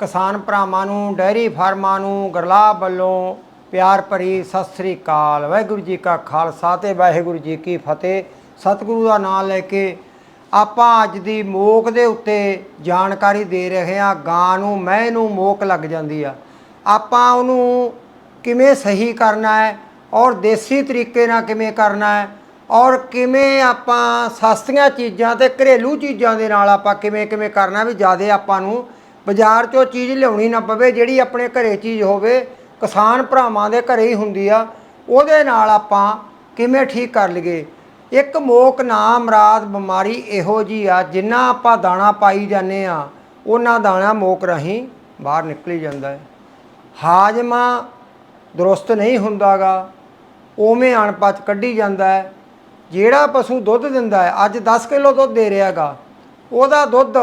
ਕਿਸਾਨ ਭਰਾਵਾਂ ਨੂੰ, ਡੈਰੀ ਫਾਰਮਾਂ ਨੂੰ ਗਰਲਾਬ ਵੱਲੋਂ ਪਿਆਰ ਭਰੀ ਸਤਿ ਸ੍ਰੀ ਅਕਾਲ। ਵਾਹਿਗੁਰੂ ਜੀ ਕਾ ਖਾਲਸਾ ਤੇ ਵਾਹਿਗੁਰੂ ਜੀ ਕੀ ਫਤਿਹ। ਸਤਿਗੁਰੂ ਦਾ ਨਾਮ ਲੈ ਕੇ ਆਪਾਂ ਅੱਜ ਦੀ ਮੋਕ ਦੇ ਉੱਤੇ ਜਾਣਕਾਰੀ ਦੇ ਰਹੇ ਹਾਂ। ਗਾਂ ਨੂੰ ਮੈਂ ਨੂੰ ਮੋਕ ਲੱਗ ਜਾਂਦੀ ਆ। ਆਪਾਂ ਉਹਨੂੰ ਕਿਵੇਂ ਸਹੀ ਕਰਨਾ ਹੈ ਔਰ ਦੇਸੀ ਤਰੀਕੇ ਨਾਲ ਕਿਵੇਂ ਕਰਨਾ ਹੈ ਔਰ ਕਿਵੇਂ ਆਪਾਂ ਸਸਤੀਆਂ ਚੀਜ਼ਾਂ ਤੇ ਘਰੇਲੂ ਚੀਜ਼ਾਂ ਦੇ ਨਾਲ ਆਪਾਂ ਕਿਵੇਂ ਕਿਵੇਂ ਕਰਨਾ ਵੀ ਜ਼ਿਆਦਾ ਆਪਾਂ ਨੂੰ ਬਾਜ਼ਾਰ ਚੋਂ ਚੀਜ਼ ਲਿਆਉਣੀ ਨਾ ਪਵੇ, ਜਿਹੜੀ ਆਪਣੇ ਘਰੇ ਚੀਜ਼ ਹੋਵੇ, ਕਿਸਾਨ ਭਰਾਵਾਂ ਦੇ ਘਰੇ ਹੀ ਹੁੰਦੀ ਆ। ਉਹਦੇ ਨਾਲ ਆਪਾਂ ਕਿਵੇਂ ਠੀਕ ਕਰ ਲਈਏ? ਇੱਕ ਮੋਕ ਨਾ ਮਰਾਦ ਬਿਮਾਰੀ ਇਹੋ ਜੀ ਆ, ਜਿੰਨਾ ਆਪਾਂ ਦਾਣਾ ਪਾਈ ਜਾਂਦੇ ਆ, ਉਹਨਾਂ ਦਾਣਾ ਮੋਕ ਰਾਹੀਂ ਬਾਹਰ ਨਿਕਲੀ ਜਾਂਦਾ ਹੈ। ਹਾਜਮਾ ਦਰੁਸਤ ਨਹੀਂ ਹੁੰਦਾਗਾ, ਉਵੇਂ ਅਣਪਚ ਕੱਢੀ ਜਾਂਦਾ ਹੈ। ਜਿਹੜਾ ਪਸ਼ੂ ਦੁੱਧ ਦਿੰਦਾ ਹੈ, ਅੱਜ 10 ਕਿਲੋ ਦੁੱਧ ਦੇ ਰਿਹਾਗਾ, ਉਹਦਾ ਦੁੱਧ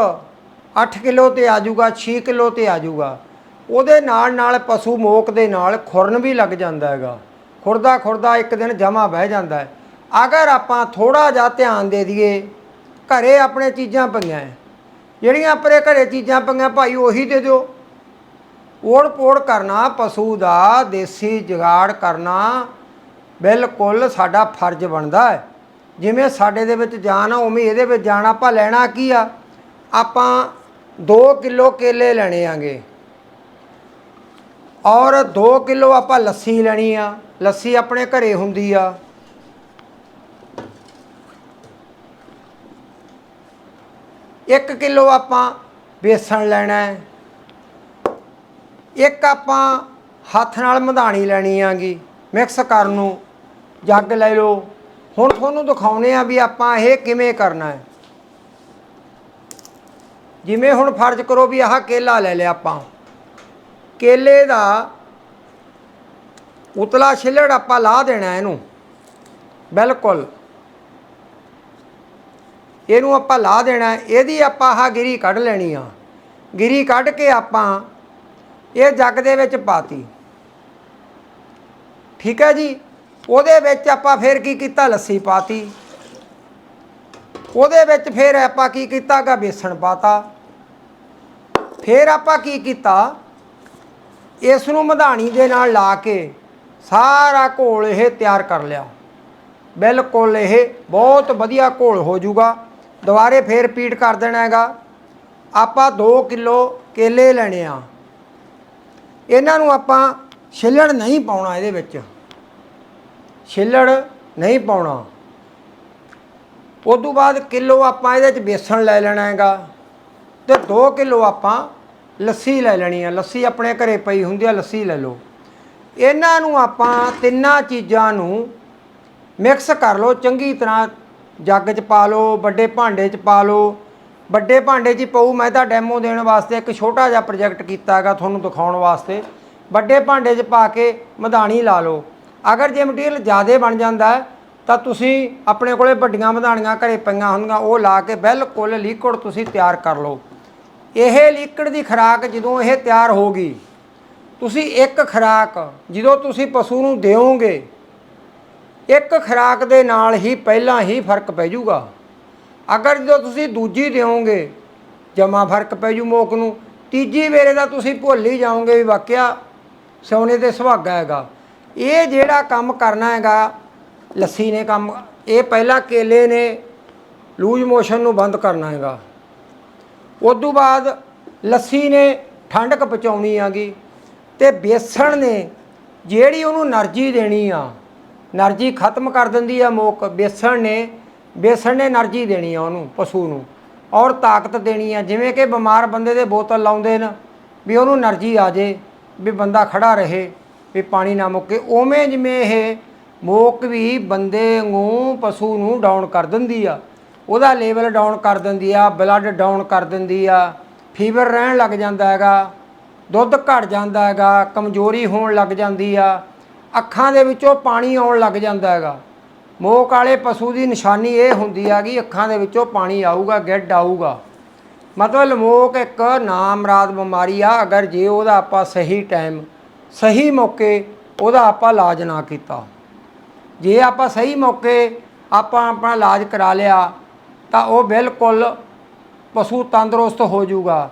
8 ਕਿਲੋ ਤੇ ਆ ਜਾਊਗਾ 6 ਕਿਲੋ ਤੇ ਆ ਜਾਊਗਾ। ਉਹਦੇ ਨਾਲ ਨਾਲ ਪਸ਼ੂ ਮੋਕ ਦੇ ਨਾਲ ਖੁਰਨ ਵੀ ਲੱਗ ਜਾਂਦਾ ਹੈਗਾ। ਖੁਰਦਾ ਖੁਰਦਾ ਇੱਕ ਦਿਨ ਜਮਾ ਬਹਿ ਜਾਂਦਾ ਹੈ। ਅਗਰ ਆਪਾਂ ਥੋੜਾ ਜਿਹਾ ਧਿਆਨ ਦੇ ਦਈਏ, ਘਰੇ ਆਪਣੇ ਚੀਜ਼ਾਂ ਪਈਆਂ ਜਿਹੜੀਆਂ ਆਪਣੇ ਘਰੇ ਚੀਜ਼ਾਂ ਪਈਆਂ, ਭਾਈ ਉਹੀ ਦੇ ਦਿਓ। ਓੜ ਪੋੜ ਕਰਨਾ, ਪਸ਼ੂ ਦਾ ਦੇਸੀ ਜਗਾੜ ਕਰਨਾ, ਬਿਲਕੁਲ ਸਾਡਾ ਫਰਜ਼ ਬਣਦਾ ਹੈ। ਜਿਵੇਂ ਸਾਡੇ ਦੇ ਵਿੱਚ ਜਾਨ ਆ, ਉਵੇਂ ਇਹਦੇ ਵਿੱਚ ਜਾਨ ਆਪਾਂ ਲੈਣਾ ਕੀ ਆ? ਆਪਾਂ 2 ਕਿਲੋ ਕੇਲੇ ਲੈਣੇ ਆਂਗੇ। ਔਰ 2 ਕਿਲੋ ਆਪਾਂ ਲੱਸੀ ਲੈਣੀ ਆ। ਲੱਸੀ ਆਪਣੇ ਘਰੇ ਹੁੰਦੀ ਆ। ਇੱਕ ਕਿਲੋ ਆਪਾਂ ਬੇਸਣ ਲੈਣਾ ਹੈ। ਇੱਕ ਆਪਾਂ ਹੱਥ ਨਾਲ ਮਧਾਣੀ ਲੈਣੀ ਆਗੀ। ਮਿਕਸ ਕਰਨ ਨੂੰ। ਜੱਗ ਲੈ ਲਓ। ਹੁਣ ਤੁਹਾਨੂੰ ਦਿਖਾਉਨੇ ਆ ਵੀ ਆਪਾਂ ਇਹ ਕਿਵੇਂ ਕਰਨਾ ਹੈ। ਜਿਵੇਂ ਹੁਣ ਫਰਜ਼ ਕਰੋ ਵੀ ਆਹ ਕੇਲਾ ਲੈ ਲਿਆ ਆਪਾਂ। ਕੇਲੇ ਦਾ ਉਤਲਾ ਛਿੱਲੜ ਆਪਾਂ ਲਾ ਦੇਣਾ ਇਹਨੂੰ। ਬਿਲਕੁਲ। ਇਹਨੂੰ ਆਪਾਂ ਲਾ ਦੇਣਾ, ਇਹਦੀ ਆਪਾਂ ਆਹ ਗਿਰੀ ਕੱਢ ਲੈਣੀ ਆ। ਗਿਰੀ ਕੱਢ ਕੇ ਆਪਾਂ ਇਹ ਜੱਗ ਦੇ ਵਿੱਚ ਪਾਤੀ। ਠੀਕ ਹੈ ਜੀ? ਉਹਦੇ ਵਿੱਚ ਆਪਾਂ ਫਿਰ ਕੀ ਕੀਤਾ? ਲੱਸੀ ਪਾਤੀ। ਉਹਦੇ ਵਿੱਚ ਫਿਰ ਆਪਾਂ ਕੀ ਕੀਤਾਗਾ ਬੇਸਣ ਪਾਤਾ। ਫਿਰ ਆਪਾਂ ਕੀ ਕੀਤਾ? ਇਸ ਨੂੰ ਮਧਾਣੀ ਦੇ ਨਾਲ ਲਾ ਕੇ ਸਾਰਾ ਘੋਲ ਇਹ ਤਿਆਰ ਕਰ ਲਿਆ। ਬਿਲਕੁਲ ਇਹ ਬਹੁਤ ਵਧੀਆ ਘੋਲ ਹੋ ਜਾਊਗਾ। ਦੁਬਾਰੇ ਫੇਰ ਰਿਪੀਟ ਕਰ ਦੇਣਾ ਹੈਗਾ। ਆਪਾਂ 2 ਕਿਲੋ ਕੇਲੇ ਲੈਣੇ ਆ। ਇਹਨਾਂ ਨੂੰ ਆਪਾਂ ਛਿੱਲੜ ਨਹੀਂ ਪਾਉਣਾ ਇਹਦੇ ਵਿੱਚ। ਛਿੱਲੜ ਨਹੀਂ ਪਾਉਣਾ। ਉਸ ਤੋਂ ਬਾਅਦ ਕਿਲੋ ਆਪਾਂ ਇਹਦੇ ਵਿੱਚ ਬੇਸਣ ਲੈ ਲੈਣਾ ਹੈਗਾ ਤੇ 2 ਕਿਲੋ ਆਪਾਂ ਲੱਸੀ ਲੈ ਲੈਣੀ ਆ, ਲੱਸੀ ਆਪਣੇ ਘਰੇ ਪਈ ਹੁੰਦੀ ਆ, ਲੱਸੀ ਲੈ ਲਓ। ਇਹਨਾਂ ਨੂੰ ਆਪਾਂ ਤਿੰਨਾਂ ਚੀਜ਼ਾਂ ਨੂੰ ਮਿਕਸ ਕਰ ਲਓ, ਚੰਗੀ ਤਰ੍ਹਾਂ ਜੱਗ 'ਚ ਪਾ ਲਓ, ਵੱਡੇ ਭਾਂਡੇ 'ਚ ਪਾ ਲਓ। ਵੱਡੇ ਭਾਂਡੇ 'ਚ ਹੀ ਪਊ, ਮੈਂ ਤਾਂ ਡੈਮੋ ਦੇਣ ਵਾਸਤੇ ਇੱਕ ਛੋਟਾ ਜਿਹਾ ਪ੍ਰੋਜੈਕਟ ਕੀਤਾ ਹੈਗਾ ਤੁਹਾਨੂੰ ਦਿਖਾਉਣ ਵਾਸਤੇ। ਵੱਡੇ ਭਾਂਡੇ 'ਚ ਪਾ ਕੇ ਮਧਾਣੀ ਲਾ ਲਓ। ਅਗਰ ਜੇ ਮਟੀਰੀਅਲ ਜ਼ਿਆਦਾ ਬਣ ਜਾਂਦਾ ਹੈ, ਤਾਂ ਤੁਸੀਂ ਆਪਣੇ ਕੋਲੇ ਵੱਡੀਆਂ ਮਧਾਣੀਆਂ ਘਰੇ ਪਈਆਂ ਹੁੰਦੀਆਂ, ਉਹ ਲਾ ਕੇ ਬਿਲਕੁਲ ਲਿਕੁਇਡ ਤੁਸੀਂ ਤਿਆਰ ਕਰ ਲਓ। ਇਹ ਲੀਕੜ ਦੀ ਖੁਰਾਕ ਜਦੋਂ ਇਹ ਤਿਆਰ ਹੋ ਗਈ, ਤੁਸੀਂ ਇੱਕ ਖੁਰਾਕ ਜਦੋਂ ਤੁਸੀਂ ਪਸ਼ੂ ਨੂੰ ਦਿਓਗੇ, ਇੱਕ ਖੁਰਾਕ ਦੇ ਨਾਲ ਹੀ ਪਹਿਲਾਂ ਹੀ ਫ਼ਰਕ ਪੈ ਜਾਊਗਾ। ਅਗਰ ਜਦੋਂ ਤੁਸੀਂ ਦੂਜੀ ਦਿਓਗੇ, ਜਮਾ ਫ਼ਰਕ ਪੈ ਜੂ ਮੋਕ ਨੂੰ। ਤੀਜੀ ਵੇਰੇ ਦਾ ਤੁਸੀਂ ਭੁੱਲ ਹੀ ਜਾਓਗੇ ਵੀ ਵਾਕਿਆ ਸੋਨੇ ਤੇ ਸੁਹਾਗਾ ਹੈਗਾ। ਇਹ ਜਿਹੜਾ ਕੰਮ ਕਰਨਾ ਹੈਗਾ, ਲੱਸੀ ਨੇ ਕੰਮ, ਇਹ ਪਹਿਲਾਂ ਕੇਲੇ ਨੇ, ਲੂਜ ਮੋਸ਼ਨ ਨੂੰ ਬੰਦ ਕਰਨਾ ਹੈਗਾ। ਉਦੋਂ ਬਾਅਦ ਲੱਸੀ ਨੇ ਠੰਡਕ ਪਹੁੰਚਾਉਣੀ ਆਗੀ ਤੇ ਬੇਸਣ ਨੇ ਜਿਹੜੀ ਉਹਨੂੰ એનર્ਜੀ ਦੇਣੀ ਆ, એનર્ਜੀ ਖਤਮ ਕਰ ਦਿੰਦੀ ਆ ਮੋਕ ਬੇਸਣ ਨੇ ਬੇਸਣ ਨੇ એનર્ਜੀ ਦੇਣੀ ਆ ਉਹਨੂੰ, ਪਸ਼ੂ ਨੂੰ, ਔਰ ਤਾਕਤ ਦੇਣੀ ਆ, ਜਿਵੇਂ ਕਿ ਬਿਮਾਰ ਬੰਦੇ ਦੇ ਬੋਤਲ ਲਾਉਂਦੇ ਨੇ, ਵੀ ਉਹਨੂੰ એનર્ਜੀ ਆ ਜੇ, ਵੀ ਬੰਦਾ ਖੜਾ ਰਹੇ, ਵੀ ਪਾਣੀ ਨਾ ਮੁੱਕੇ, ਉਵੇਂ ਜਿਵੇਂ ਇਹ ਮੋਕ ਵੀ ਬੰਦੇ ਨੂੰ ਪਸ਼ੂ ਨੂੰ ਡਾਊਨ ਕਰ ਦਿੰਦੀ ਆ। ਉਹਦਾ ਲੈਵਲ ਡਾਊਨ ਕਰ ਦਿੰਦੀ ਆ ਬਲੱਡ ਡਾਊਨ ਕਰ ਦਿੰਦੀ ਆ ਫੀਵਰ ਰਹਿਣ ਲੱਗ ਜਾਂਦਾ ਹੈਗਾ, ਦੁੱਧ ਘਟ ਜਾਂਦਾ ਹੈਗਾ, ਕਮਜ਼ੋਰੀ ਹੋਣ ਲੱਗ ਜਾਂਦੀ ਆ, ਅੱਖਾਂ ਦੇ ਵਿੱਚੋਂ ਪਾਣੀ ਆਉਣ ਲੱਗ ਜਾਂਦਾ ਹੈਗਾ। ਮੋਕ ਵਾਲੇ ਪਸ਼ੂ ਦੀ ਨਿਸ਼ਾਨੀ ਇਹ ਹੁੰਦੀ ਆ ਕਿ ਅੱਖਾਂ ਦੇ ਵਿੱਚੋਂ ਪਾਣੀ ਆਊਗਾ ਗਿੱਡ ਆਊਗਾ। ਮਤਲਬ ਲਮੋਕ ਇੱਕ ਨਾਮਰਾਦ ਬਿਮਾਰੀ ਆ, ਅਗਰ ਜੇ ਉਹਦਾ ਆਪਾਂ ਸਹੀ ਟਾਈਮ ਸਹੀ ਮੌਕੇ ਉਹਦਾ ਆਪਾਂ ਇਲਾਜ ਨਾ ਕੀਤਾ। ਜੇ ਆਪਾਂ ਸਹੀ ਮੌਕੇ ਆਪਾਂ ਆਪਣਾ ਇਲਾਜ ਕਰਾ ਲਿਆ ਤਾਂ ਉਹ ਬਿਲਕੁਲ ਪਸ਼ੂ ਤੰਦਰੁਸਤ ਹੋ ਜਾਊਗਾ।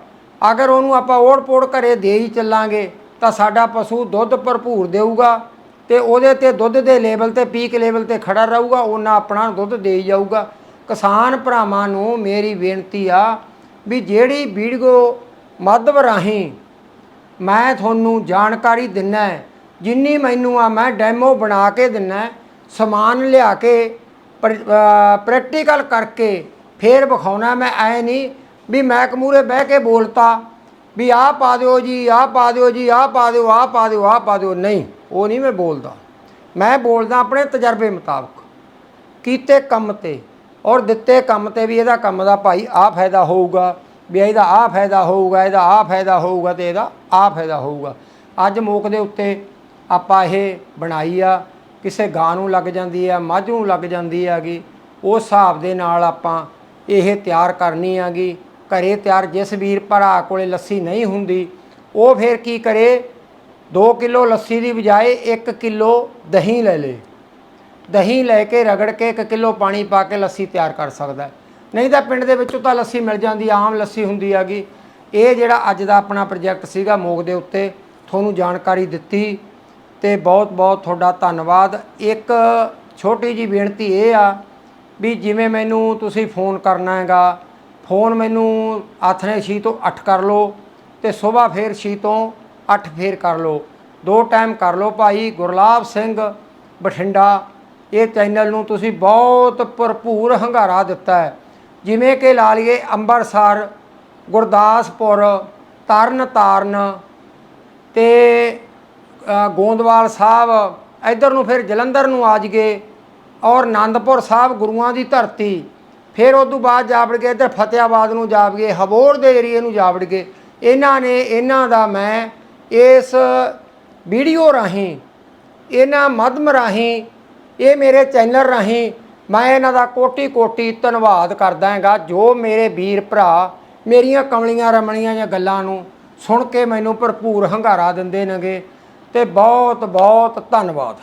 ਅਗਰ ਉਹਨੂੰ ਆਪਾਂ ਓੜ-ਪੋੜ ਘਰੇ ਦੇ ਹੀ ਚੱਲਾਂਗੇ, ਤਾਂ ਸਾਡਾ ਪਸ਼ੂ ਦੁੱਧ ਭਰਪੂਰ ਦੇਊਗਾ ਤੇ ਉਹਦੇ ਤੇ ਦੁੱਧ ਦੇ ਲੈਵਲ ਤੇ, ਪੀਕ ਲੈਵਲ ਤੇ ਖੜਾ ਰਹੂਗਾ ਉਹਨਾਂ ਆਪਣਾ ਦੁੱਧ ਦੇਈ ਜਾਊਗਾ। ਕਿਸਾਨ ਭਰਾਵਾਂ ਨੂੰ ਮੇਰੀ ਬੇਨਤੀ ਆ ਵੀ ਜਿਹੜੀ ਵੀਡੀਓ ਮਾਧਵ ਰਾਹੀਂ ਮੈਂ ਤੁਹਾਨੂੰ ਜਾਣਕਾਰੀ ਦਿੰਨਾ ਜਿੰਨੀ ਮੈਨੂੰ ਆ ਮੈਂ ਡੈਮੋ ਬਣਾ ਕੇ ਦਿੰਨਾ ਸਮਾਨ ਲਿਆ ਕੇ ਪ੍ਰੈਕਟੀਕਲ ਕਰਕੇ ਫੇਰ ਵਿਖਾਉਣਾ ਮੈਂ, ਐ ਨਹੀਂ ਵੀ ਮੈਂ ਕਮੂਰੇ ਬਹਿ ਕੇ ਬੋਲਤਾ ਵੀ ਆਹ ਪਾ ਦਿਓ ਜੀ, ਆਹ ਪਾ ਦਿਓ ਜੀ, ਆਹ ਪਾ ਦਿਓ, ਆਹ ਪਾ ਦਿਓ, ਆਹ ਪਾ ਦਿਓ। ਨਹੀਂ, ਉਹ ਨਹੀਂ ਮੈਂ ਬੋਲਦਾ। ਮੈਂ ਬੋਲਦਾ ਆਪਣੇ ਤਜਰਬੇ ਮੁਤਾਬਕ। ਕੀਤੇ ਕੰਮ ਤੇ ਔਰ ਦਿੱਤੇ ਕੰਮ ਤੇ ਵੀ ਇਹਦਾ ਕੰਮ ਦਾ ਭਾਈ ਆਹ ਫਾਇਦਾ ਹੋਊਗਾ, ਵੀ ਇਹਦਾ ਆਹ ਫਾਇਦਾ ਹੋਊਗਾ, ਇਹਦਾ ਆਹ ਫਾਇਦਾ ਹੋਊਗਾ ਤੇ ਇਹਦਾ ਆਹ ਫਾਇਦਾ ਹੋਊਗਾ। ਅੱਜ ਮੌਕ ਦੇ ਉੱਤੇ ਆਪਾਂ ਇਹ ਬਣਾਈ ਆ। ਕਿਸੇ ਗਾਂ ਨੂੰ ਲੱਗ ਜਾਂਦੀ ਆ, ਮੱਝ ਨੂੰ ਲੱਗ ਜਾਂਦੀ ਹੈਗੀ ਉਸ ਹਿਸਾਬ ਦੇ ਨਾਲ ਆਪਾਂ ਇਹ ਤਿਆਰ ਕਰਨੀ ਹੈਗੀ ਘਰੇ ਤਿਆਰ ਜਿਸ ਵੀਰ ਭਰਾ ਕੋਲੇ ਲੱਸੀ ਨਹੀਂ ਹੁੰਦੀ, ਉਹ ਫਿਰ ਕੀ ਕਰੇ? 2 ਕਿਲੋ ਲੱਸੀ ਦੀ ਬਜਾਏ 1 ਕਿਲੋ ਦਹੀਂ ਲੈ ਲੇ। ਦਹੀਂ ਲੈ ਕੇ ਰਗੜ ਕੇ 1 ਕਿਲੋ ਪਾਣੀ ਪਾ ਕੇ ਲੱਸੀ ਤਿਆਰ ਕਰ ਸਕਦਾ। ਨਹੀਂ ਤਾਂ ਪਿੰਡ ਦੇ ਵਿੱਚੋਂ ਤਾਂ ਲੱਸੀ ਮਿਲ ਜਾਂਦੀ, ਆਮ ਲੱਸੀ ਹੁੰਦੀ ਹੈਗੀ ਇਹ ਜਿਹੜਾ ਅੱਜ ਦਾ ਆਪਣਾ ਪ੍ਰੋਜੈਕਟ ਸੀਗਾ ਮੋਗ ਦੇ ਉੱਤੇ, ਤੁਹਾਨੂੰ ਜਾਣਕਾਰੀ ਦਿੱਤੀ। ਤੇ ਬਹੁਤ ਬਹੁਤ ਤੁਹਾਡਾ ਧੰਨਵਾਦ। ਇੱਕ ਛੋਟੀ ਜੀ ਬੇਨਤੀ ਇਹ ਆ ਵੀ ਜਿਵੇਂ ਮੈਨੂੰ ਤੁਸੀਂ ਫੋਨ ਕਰਨਾ ਹੈਗਾ, ਫੋਨ ਮੈਨੂੰ ਆਥਣੇ ਛੀ ਤੋਂ 8 ਕਰ ਲਓ ਤੇ ਸਵੇਰ ਫੇਰ ਛੀ ਤੋਂ 8 ਫੇਰ ਕਰ ਲਓ। ਦੋ ਟਾਈਮ ਕਰ ਲਓ ਭਾਈ, ਗੁਰਲਾਬ ਸਿੰਘ ਬਠਿੰਡਾ, ਇਹ ਚੈਨਲ ਨੂੰ ਤੁਸੀਂ ਬਹੁਤ ਭਰਪੂਰ ਹੰਗਾਰਾ ਦਿੱਤਾ ਹੈ। ਜਿਵੇਂ ਕਿ ਲਾ ਲਈਏ ਅੰਬਰਸਰ, ਗੁਰਦਾਸਪੁਰ ਤਰਨ ਤਾਰਨ ਤੇ ਗੋਂਦਵਾਲ ਸਾਹਿਬ ਇੱਧਰ ਨੂੰ ਫਿਰ ਜਲੰਧਰ ਨੂੰ ਆ ਜਗੇ ਔਰ ਆਨੰਦਪੁਰ ਸਾਹਿਬ ਗੁਰੂਆਂ ਦੀ ਧਰਤੀ, ਫਿਰ ਉਸ ਤੋਂ ਬਾਅਦ ਜਾਵੜ ਗਏ, ਇੱਧਰ ਫਤਿਆਬਾਦ ਨੂੰ ਜਾ ਗਏ, ਹਬੋਰ ਦੇ ਏਰੀਏ ਨੂੰ ਜਾਵੜ ਗਏ। ਇਹਨਾਂ ਨੇ, ਇਹਨਾਂ ਦਾ ਮੈਂ ਇਸ ਵੀਡੀਓ ਰਾਹੀਂ, ਇਹਨਾਂ ਮਧਮ ਰਾਹੀਂ, ਇਹ ਮੇਰੇ ਚੈਨਲ ਰਾਹੀਂ ਮੈਂ ਇਹਨਾਂ ਦਾ ਕੋਟੀ ਕੋਟੀ ਧੰਨਵਾਦ ਕਰਦਾ ਹਾਂਗਾ, ਜੋ ਮੇਰੇ ਵੀਰ ਭਰਾ ਮੇਰੀਆਂ ਕਮਲੀਆਂ ਰਮਣੀਆਂ ਜਾਂ ਗੱਲਾਂ ਨੂੰ ਸੁਣ ਕੇ ਮੈਨੂੰ ਭਰਪੂਰ ਹੰਗਾਰਾ ਦਿੰਦੇ ਨੇਗੇ। ਤੇ ਬਹੁਤ ਬਹੁਤ ਧੰਨਵਾਦ।